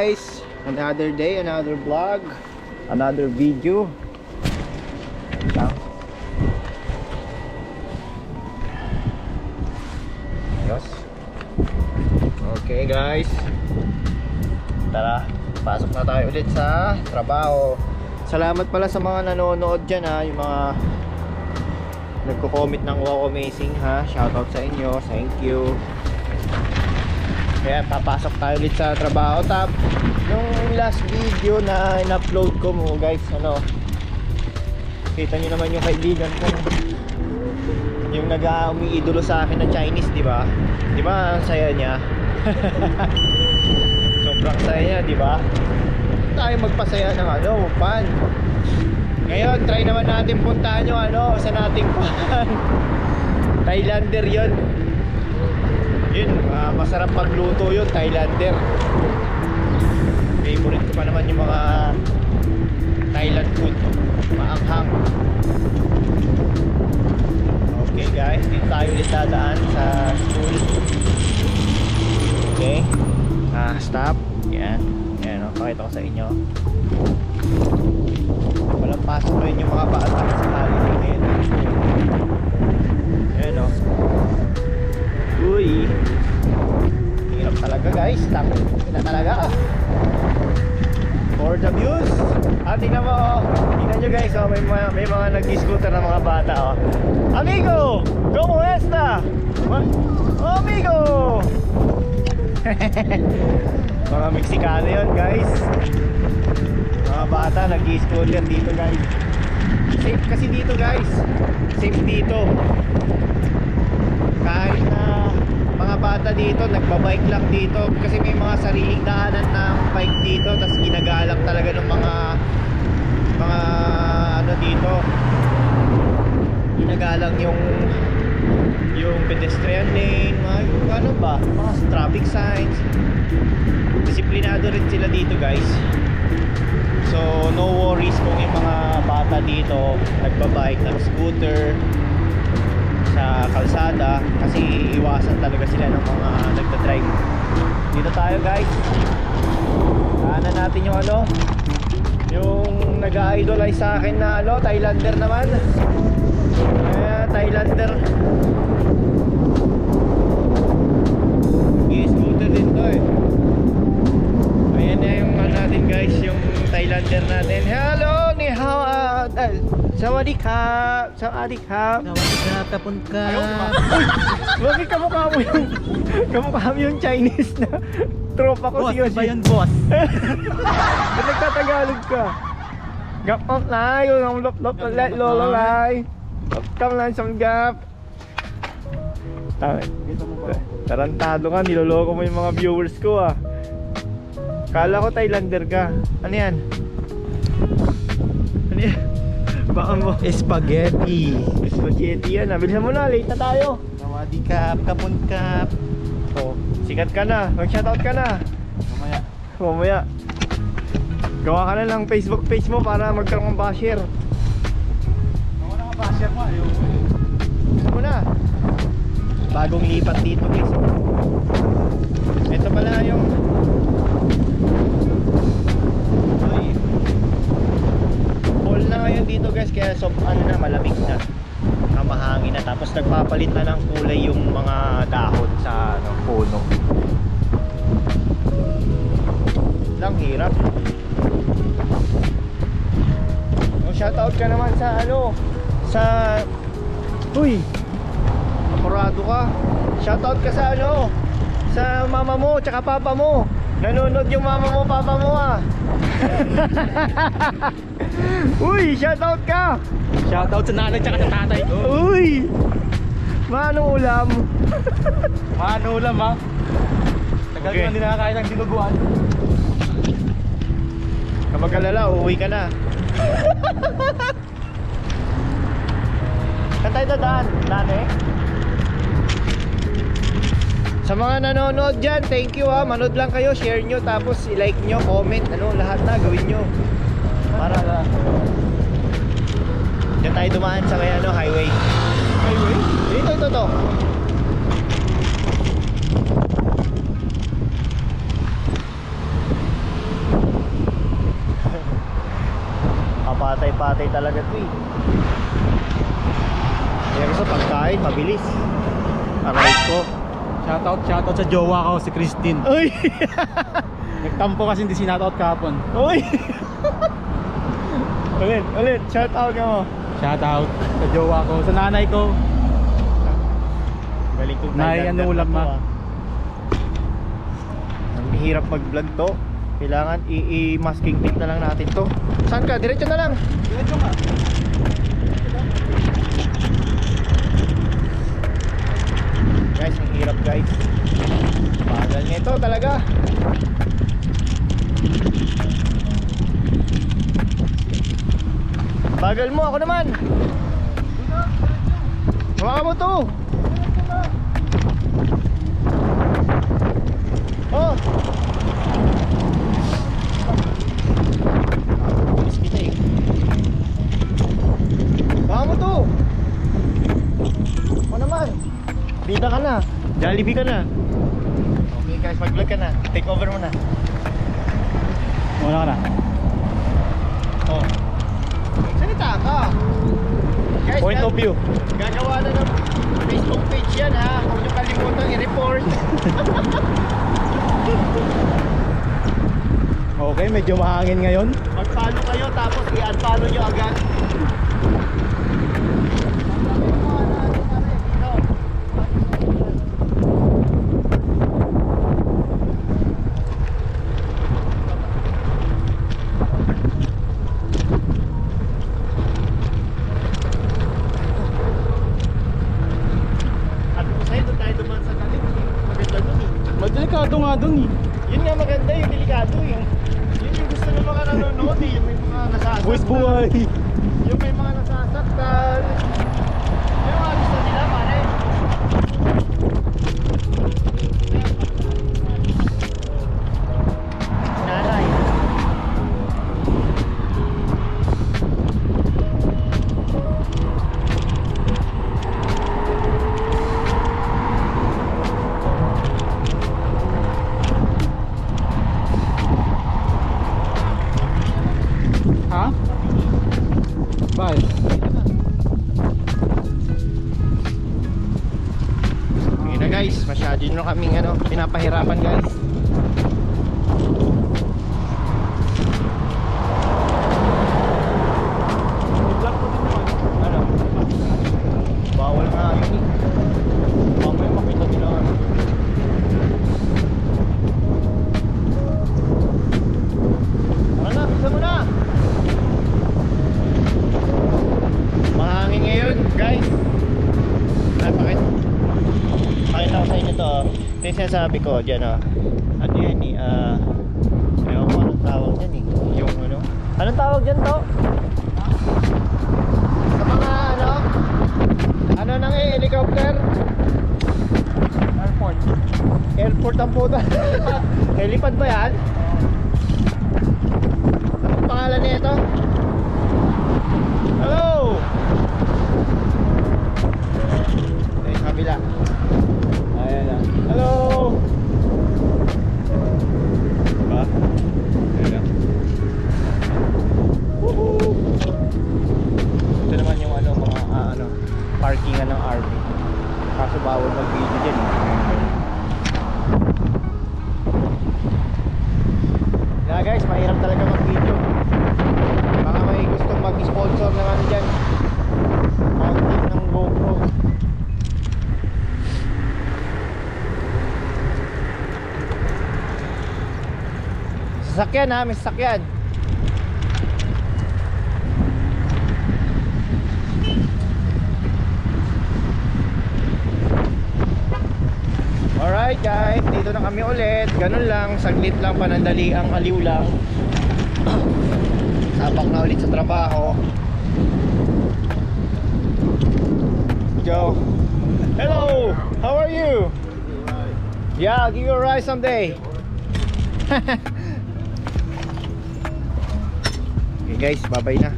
guys, another day, another vlog, another video. Ayos. Okay guys. Tara, pasok na tayo ulit sa trabaho. Salamat pala sa mga nanonood dyan ha, yung mga nagko-comment ng wow amazing ha. Shoutout sa inyo, thank you. Kaya papasok tayo ulit sa trabaho. Tap, yung last video na in-upload ko mo guys, ano, kita nyo naman yung kaibigan ko. Yung nag-umiidolo sa akin na Chinese, di ba? Di ba ang saya niya? Sobrang saya niya, di ba? Tayo magpasaya ng ano, pan. Ngayon, try naman natin puntahan yung ano, sa nating pan. Thailander yon yun, ah, masarap magluto yun, Thailander. Favorite ko pa naman yung mga Thailand food. Maanghang. Okay guys, dito tayo ulit dadaan sa school. Okay. Ah, stop. Yan. Yan, oh, pakita ko sa inyo. Walang pasok rin yung mga bata sa holiday ngayon. Yan, oh. Uy. Hirap talaga guys. Takot na talaga. For the views. Ah, tingnan mo. oh. Tingnan nyo guys. Oh, may, mga, may mga nag-scooter na mga bata. Oh. Amigo! ¿Cómo está? What? Oh, amigo! mga Meksikano yun guys. Mga bata nag-scooter dito guys. Safe kasi dito guys. Safe dito kahit na bata dito nagbabike lang dito. Kasi may mga sariling daanan ng bike dito tapos ginagalang talaga ng mga mga ano dito. Ginagalang yung yung pedestrian lane mga ano ba mga traffic signs. Disiplinado rin sila dito guys. So no worries kung yung mga bata dito nagbabike ng scooter sa kalsada kasi iwasan talaga sila ng mga nagda-drive dito tayo guys. Kanan natin yung ano yung nag-idolize sa akin na ano Thailander naman. Eh Thailander. I-scooter din to eh. Ayan na yung ano natin guys yung Thailander natin. Hello uh, sawadee ka sawadee ka Sawadee ka, tapon ka. Bakit kamukha mo yung kamukha mo yung Chinese na tropa ko Boss, si Yoshi. ba yun, boss? Ba't nagtatagalog ka? Gap up na, yung ang lop lop ulit, lolo lai. Lop kam lang sa gap. Tarantado ka, niloloko mo yung mga viewers ko ah. Kala ko Thailander ka. Ano yan? Baka mo. Spaghetti. Spaghetti yan. Bilisan mo na, late na tayo. Sawadee ka, kapon ka. Oh, sikat ka na. Mag-shoutout ka na. Mamaya. Mamaya. Gawa ka na lang Facebook page mo para magkaroon ng basher. Ako na ka-basher mo, ayaw. Gusto mo na. Bagong lipat dito guys. Lang hirap. Oh, shoutout ka naman sa ano sa Uy, apurado ka. Shoutout ka sa ano? Sa mama mo, tsaka papa mo. Nanonood yung mama mo, papa mo ah. Uy, shoutout ka. Shoutout sa nanay tsaka sa tatay ko. Uy. Manong ulam? Mano ulam ha. Tagal Okay. ko na hindi nakakain ng dinuguan. Kapag alala, uuwi ka na. Saan dadaan? Dane? Sa mga nanonood dyan, thank you ha. Manood lang kayo, share nyo, tapos i-like nyo, comment, ano, lahat na, gawin nyo. Para, Diyan tayo dumaan sa may ano, highway. Highway? Dito, ito, to. Patay-patay talaga to eh. Pero sa pagkain, mabilis. Aray ko. Shoutout, shoutout sa jowa ko, si Christine. Uy! Nagtampo kasi hindi sinoutout kahapon. Uy! ulit, ulit. Shout out ka mo. Shoutout sa jowa ko, sa nanay ko. Galing kong Nay, Thailander ano ulam, ma? ah. Ang hirap mag-vlog to. Kailangan i-masking tape na lang natin to. Saan ka? Diretso na lang. Diretso nga. Guys, ang hirap guys. Bagal nito talaga. Bagal mo, ako naman. Hawakan mo to. Oh. Hawakan mo to. Ako naman. Bida ka na. Jollibee ka na. Okay guys, mag-vlog ka na. Take over mo na. Muna ka na. Oh. Salita ka. Guys, Point of view. Gagawa na ng Facebook page yan ha. Huwag niyo kalimutan i-report. Okay, medyo mahangin ngayon. Mag-follow kayo tapos i-unfollow nyo agad. Sabi ko sa'yo, doon tayo duman sa talim. Maganda dun eh. Madelikado nga dun eh. Yun nga maganda, yung delikado yung Yun yung gusto ng mga nanonood eh, yung may mga nasasaktan. Buwis buhay. Yung may mga nasasaktan. Masyado nyo kaming ano, pinapahirapan guys. Sinasabi ko dyan, oh. Ano yan eh, ah... Ewan ko anong tawag dyan eh. Yung ano? Anong tawag dyan to? Sa mga ano? Ano nang eh, helicopter? Airport. Airport ang puta. Helipad ba yan? Anong pangalan nito? Eh. Yeah guys, mahirap talaga mag-video. May gustong mag-sponsor ng ano dyan. Mounting ng GoPro. Ha, may sasakyan. Alright guys, dito na kami ulit. Ganun lang, saglit lang, panandali ang aliw lang. Sabak na ulit sa trabaho. Joe. Hello, how are you? Yeah, I'll give you a ride someday. okay guys, bye-bye na.